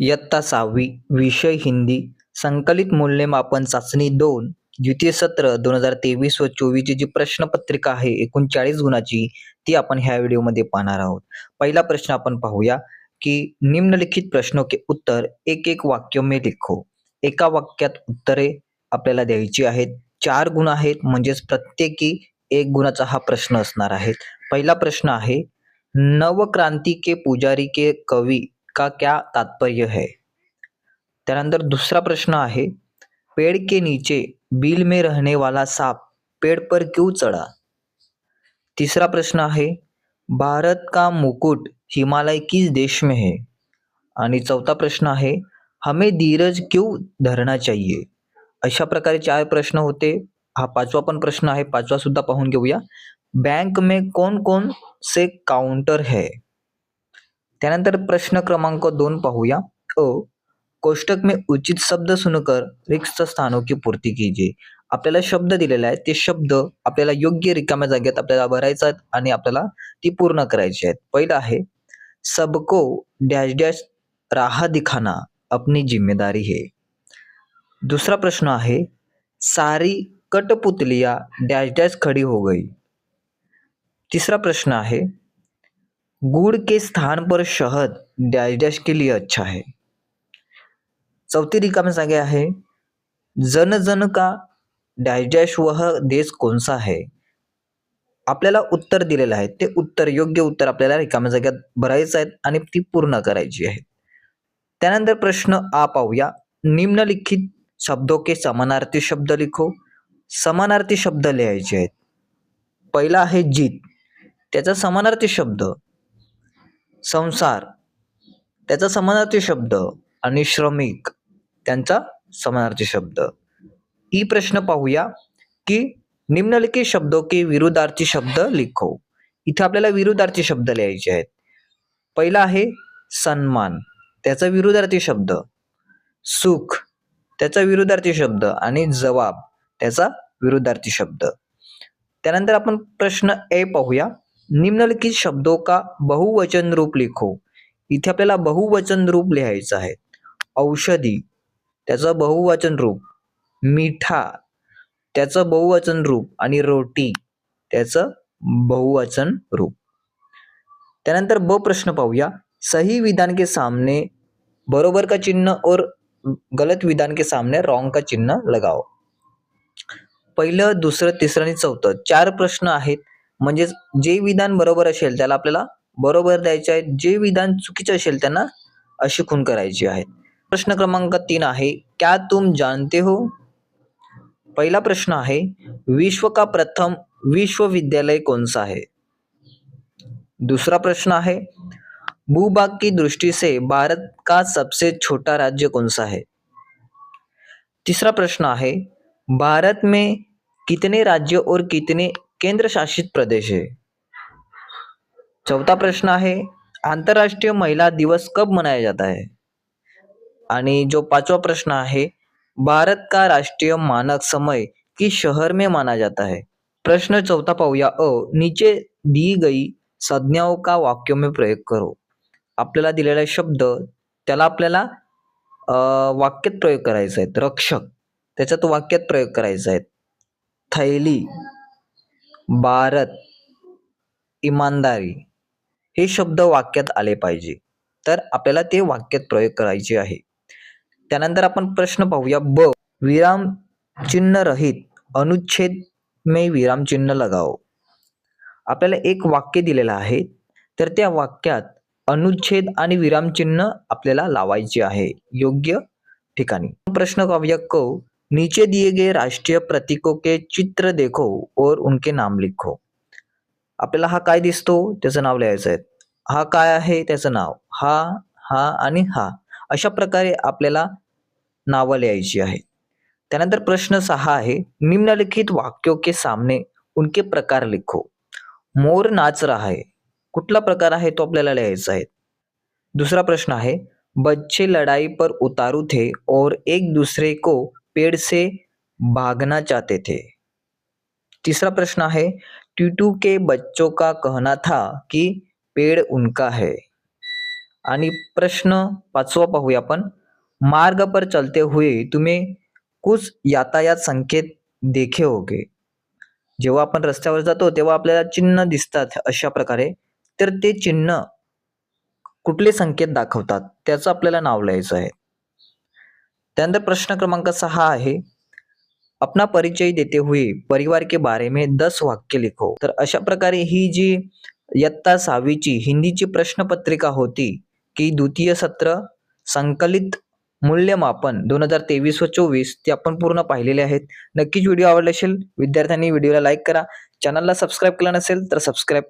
इयत्ता सहावी विषय हिंदी संकलित मूल्यमापन चाचणी दोन द्वितीय सत्र दोन हजार तेवीस व चोवीसची जी प्रश्नपत्रिका आहे एकूण चाळीस गुणाची ती आपण ह्या व्हिडिओमध्ये पाहणार आहोत. पहिला प्रश्न आपण पाहूया की निम्नलिखित प्रश्नो के उत्तर एक एक वाक्य मे लिखो. एका वाक्यात उत्तरे आपल्याला द्यायची आहेत. चार गुण आहेत म्हणजेच प्रत्येकी एक गुणाचा हा प्रश्न असणार आहे. पहिला प्रश्न आहे नवक्रांति के पुजारी के कवी का क्या तात्पर्य है? त्यानंतर दुसरा प्रश्न आहे पेड़ के नीचे बिल में रहने वाला सांप पेड़ पर क्यों चढ़ा? तीसरा प्रश्न आहे भारत का मुकुट हिमालय किस देश में है? आणि चौथा प्रश्न आहे हमें धीरज क्यों धरना चाहिए? अशा प्रकारे चार प्रश्न होते. हा पाचवा पण प्रश्न आहे पाचवा सुद्धा पाहून घेऊया. बँक में कोण कोण से काउंटर है? त्यानंतर प्रश्न क्रमांक दोन पाहूया. अ. कोष्टक में उचित शब्द सुनकर रिक्त स्थानों की पूर्ती कीजिए. आपल्याला शब्द दिलेला आहे. ते शब्द आपल्याला योग्य रिकाम्या जागेत आपल्याला भरायचा आहेत आणि आपल्याला ती पूर्ण करायची आहेत. पहिलं आहे सबको डॅश डॅश राहा दिखाना अपनी जिम्मेदारी है. दुसरा प्रश्न आहे सारी कटपुतलिया डॅश डॅश खड़ी हो गई. तिसरा प्रश्न आहे गुड़ के स्थान पर शहद डैश डैश के लिए अच्छा है। चौथी रिकामी जागे आहे जन जन का डॅश डॅश वह देश कोणसा है? आपल्याला उत्तर दिलेलं आहे. ते उत्तर योग्य उत्तर आपल्याला रिकाम्या जाग्यात भरायचं आहे आणि ती पूर्ण करायची आहे. त्यानंतर प्रश्न आ पाहूया. निम्नलिखित शब्दों के समानार्थी शब्द लिखो. समानार्थी शब्द लिहायचे आहेत. पहिला आहे जीत. त्याचा समानार्थी शब्द संसार. त्याचा समानार्थी शब्द आणि श्रमिक त्यांचा समानार्थी शब्द. ई प्रश्न पाहूया की निम्नलिखित शब्द की विरुद्धार्थी शब्द लिखो. इथे आपल्याला विरुद्धार्थी शब्द लिहायचे आहेत. पहिला आहे सन्मान. त्याचा विरुद्धार्थी शब्द. सुख. त्याचा विरुद्धार्थी शब्द आणि जबाब त्याचा विरुद्धार्थी शब्द. त्यानंतर आपण प्रश्न ए पाहूया. निम्नलिखित शब्दों का बहुवचन रूप लिखो. इथे आपल्याला बहुवचन रूप लिहायचं आहे. औषधी त्याचं बहुवचन रूप मिठा त्याचं बहुवचन रूप आणि रोटी त्याचं बहुवचन रूप त्यानंतर ब प्रश्न पाहूया. सही विधान के सामने बरोबर का चिन्ह और गलत विधान के सामने रॉंग का चिन्ह लगाओ. पहिलं दुसरं तिसरं आणि चौथं चार प्रश्न आहेत. म्हणजेच जे विधान बरोबर असेल, त्याला आपल्याला आहे जे विधान चुकीचे असेल खून प्रश्न क्रमांक तीन आहे, क्या तुम जानते हो? पहिला प्रश्न आहे, विश्व का प्रथम विश्वविद्यालय कौन सा है दूसरा प्रश्न है भूभाग की दृष्टि से भारत का सबसे छोटा राज्य कौन सा है तीसरा प्रश्न है भारत में कितने राज्य और कितने केंद्र शासित प्रदेश आहे. चौथा प्रश्न आहे आंतरराष्ट्रीय महिला दिवस कब मनाया जाता है? आणि जो पाचवा प्रश्न आहे भारत का राष्ट्रीय मानक समय की शहर में माना जाता है? प्रश्न चौथा पाहूया. अ नीचे दी गई संज्ञाओं का वाक्य में प्रयोग करो. आपल्याला दिलेला शब्द त्याला आपल्याला वाक्यात प्रयोग करायचा आहे. रक्षक त्याच्यात वाक्यात प्रयोग करायचा आहे. थैली भारत इमानदारी हे शब्द वाक्यात आले पाहिजे. तर आपल्याला ते वाक्यात प्रयोग करायचे आहे. त्यानंतर आपण प्रश्न पाहूया. ब. विराम चिन्ह रहित अनुच्छेद मे विराम चिन्ह लगाओ आपल्याला एक वाक्य दिलेलं आहे. तर त्या वाक्यात अनुच्छेद आणि विराम चिन्ह आपल्याला लावायचे आहे. योग्य ठिकाणी. प्रश्न काव्य क. नीचे दिए गए राष्ट्रीय प्रतीकों के चित्र देखो और उनके नाम लिखो। आपल्याला हा काय दिसतो? त्याचं नाव लिहायचं आहे. हा काय आहे? त्याचं नाव. हा हा आणि हा. अशा प्रकारे आपल्याला नावं लिहायची आहे त्यानंतर प्रश्न सहा आहे. निम्नलिखित वाक्यों के सामने उनके प्रकार लिखो. मोर नाच रहा है. कुठला प्रकार आहे तो आपल्याला लिहायचा आहे? दुसरा प्रश्न आहे. बच्चे लड़ाई पर उतारू थे और एक दूसरे को पेड़ से भागना चाहते थे। तीसरा प्रश्न है टीटू के बच्चों का कहना था कि पेड़ उनका है। आणि प्रश्न पाचवा पाहूया आपण मार्ग पर चलते हुए तुम्ही कुछ यातायात संकेत देखे होगे। जेव्हा आपण रस्त्यावर जातो तेव्हा आपल्याला चिन्ह दिसतात अशा प्रकारे तर ते चिन्ह कुठले संकेत दाखवतात त्याचं आपल्याला नाव लिहायचं आहे. त्यानंतर प्रश्न क्रमांक सहा आहे. अपना परिचय देते हुए परिवार के बारे में दस वाक्य लिखो. तर अशा प्रकारे ही जी इयत्ता सहावीची हिंदीची प्रश्नपत्रिका होती की द्वितीय सत्र संकलित मूल्यमापन दोन हजार तेवीस व चोवीस ते आपण पूर्ण पाहिलेले आहेत. नक्कीच व्हिडिओ आवडला असेल विद्यार्थ्यांनी व्हिडिओला लाईक करा. चॅनलला सबस्क्राईब केला नसेल तर सबस्क्राईब